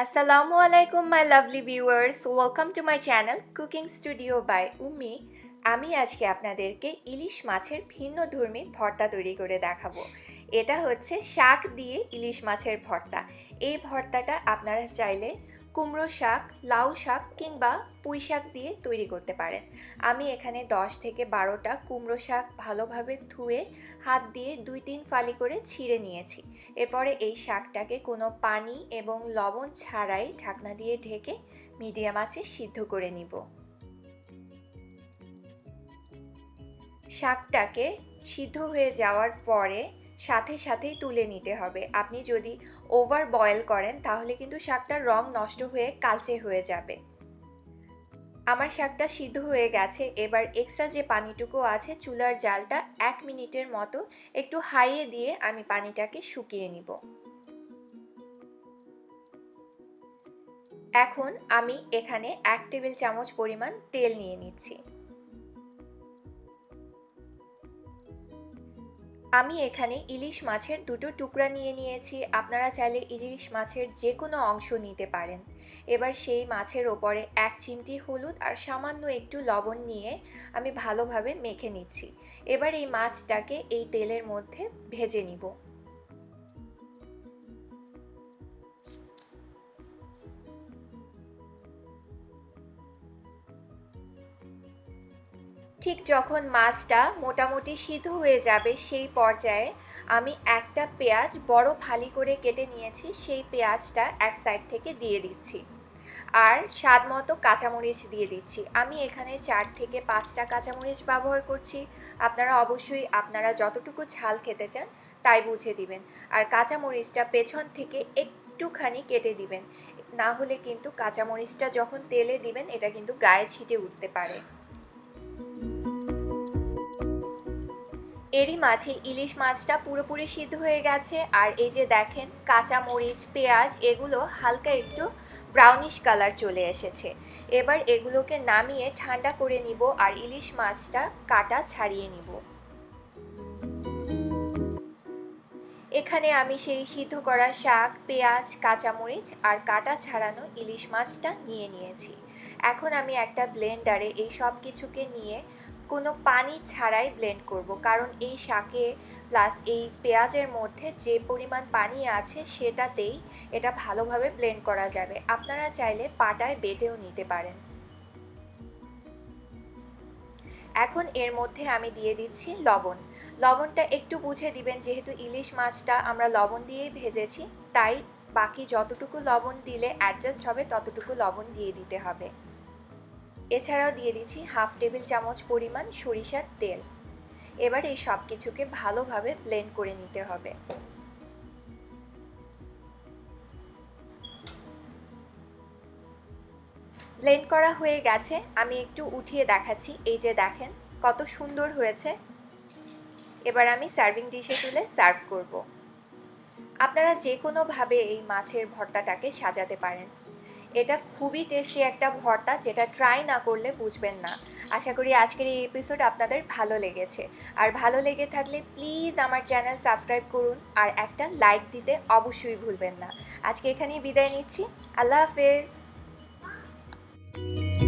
Assalamu alaikum my lovely viewers. Welcome to my channel Cooking Studio by Ummi. আমি আজকে আপনাদেরকে ইলিশ মাছের ভিন্ন ধর্মী ভর্তা তৈরি করে দেখাবো এটা হচ্ছে শাক দিয়ে ইলিশ মাছের ভর্তা এই ভর্তাটা আপনারা চাইলে কুমড়ো শাক, লাউ শাক কিংবা পুঁই শাক দিয়ে তৈরি করতে পারেন। আমি এখানে 10 থেকে বারোটা কুমড়ো শাক ভালোভাবে ধুয়ে হাত দিয়ে দুই তিন ফালি করে ছিঁড়ে নিয়েছি। এরপরে এই শাকটাকে কোনো পানি এবং লবণ ছাড়াই ঢাকনা দিয়ে ঢেকে মিডিয়াম আঁচে সিদ্ধ করে নিব। শাকটাকে সিদ্ধ হয়ে যাওয়ার পরে সাথে সাথেই তুলে নিতে হবে। আপনি যদি ওভার বয়েল করেন, তাহলে কিন্তু শাকটার রং নষ্ট হয়ে কালচে হয়ে যাবে। আমার শাকটা সিদ্ধ হয়ে গেছে, এবার এক্সট্রা যে পানিটুকু আছে, চুলার জালটা এক মিনিটের মতো একটু হাইয়ে দিয়ে আমি পানিটাকে শুকিয়ে নিব। এখন আমি এখানে এক টেবিল চামচ পরিমাণ তেল নিয়ে নিচ্ছি। আমি এখানে ইলিশ মাছের দুটো টুকরা নিয়ে নিয়েছি। আপনারা চাইলে ইলিশ মাছের যে কোনো অংশ নিতে পারেন। এবার সেই মাছের ওপরে এক চিমটি হলুদ আর সামান্য একটু লবণ নিয়ে আমি ভালোভাবে মেখে নিচ্ছি। এবার এই মাছটাকে এই তেলের মধ্যে ভেজে নিব। ঠিক যখন মাছটা মোটামুটি সিদ্ধ হয়ে যাবে সেই পর্যায়ে আমি একটা পেঁয়াজ বড় ফালি করে কেটে নিয়েছি, সেই পেঁয়াজটা এক সাইড থেকে দিয়ে দিচ্ছি। আর স্বাদ মতো কাঁচামরিচ দিয়ে দিচ্ছি। আমি এখানে চার থেকে পাঁচটা কাঁচামরিচ ব্যবহার করছি। আপনারা অবশ্যই আপনারা যতটুকু ঝাল খেতে চান তাই বুঝে দিবেন। আর কাঁচামরিচটা পেছন থেকে একটুখানি কেটে দিবেন। না হলে কিন্তু কাঁচামরিচটা যখন তেলে দিবেন, এটা কিন্তু গায়ে ছিটে উঠতে পারে। এরই মাঝে ইলিশ মাছটা পুরোপুরি সিদ্ধ হয়ে গেছে। আর এই যে দেখেন, কাঁচা মরিচ, পেঁয়াজ, এগুলো হালকা একটু ব্রাউনিশ কালার চলে এসেছে। এবার এগুলোকে নামিয়ে ঠান্ডা করে নিব আর ইলিশ মাছটা কাটা ছাড়িয়ে নিব। এখানে আমি সেই সিদ্ধ করা শাক, পেঁয়াজ কাঁচামরিচ আর কাটা ছাড়ানো ইলিশ মাছটা নিয়ে নিয়েছি। এখন আমি একটা ব্লেন্ডারে এই সব কিছুকে নিয়ে কোনো পানি ছাড়াই ব্লেন্ড করব। কারণ এই শাকে প্লাস এই পেঁয়াজের মধ্যে যে পরিমাণ পানি আছে সেটাতেই এটা ভালোভাবে ব্লেন্ড করা যাবে। আপনারা চাইলে পাটায় বেটেও নিতে পারেন। এখন এর মধ্যে আমি দিয়ে দিচ্ছি লবণ। লবণটা একটু বুঝে দিবেন, যেহেতু ইলিশ মাছটা আমরা লবণ দিয়েই ভেজেছি, তাই বাকি যতটুকু লবণ দিলে অ্যাডজাস্ট হবে, ততটুকু লবণ দিয়ে দিতে হবে। এছাড়াও দিয়ে দিচ্ছি হাফ টেবিল চামচ পরিমাণ সরিষার তেল। এবার এই সব কিছুকে ভালোভাবে ব্লেন্ড করে নিতে হবে। ব্লেন্ড করা হয়ে গেছে। আমি একটু উঠিয়ে দেখাচ্ছি। এই যে দেখেন, কত সুন্দর হয়েছে। এবার আমি সার্ভিং ডিশে তুলে সার্ভ করব। আপনারা যে কোনোভাবে এই মাছের ভর্তাটাকে সাজাতে পারেন। এটা খুবই টেস্টি একটা ভর্তা যেটা ট্রাই না করলে বুঝবেন না। আশা করি আজকের এই এপিসোড আপনাদের ভালো লেগেছে। আর ভালো লেগে থাকলে প্লিজ আমার চ্যানেল সাবস্ক্রাইব করুন আর একটা লাইক দিতে অবশ্যই ভুলবেন না। আজকে এখানেই বিদায় নিচ্ছি। আল্লাহ হাফেজ।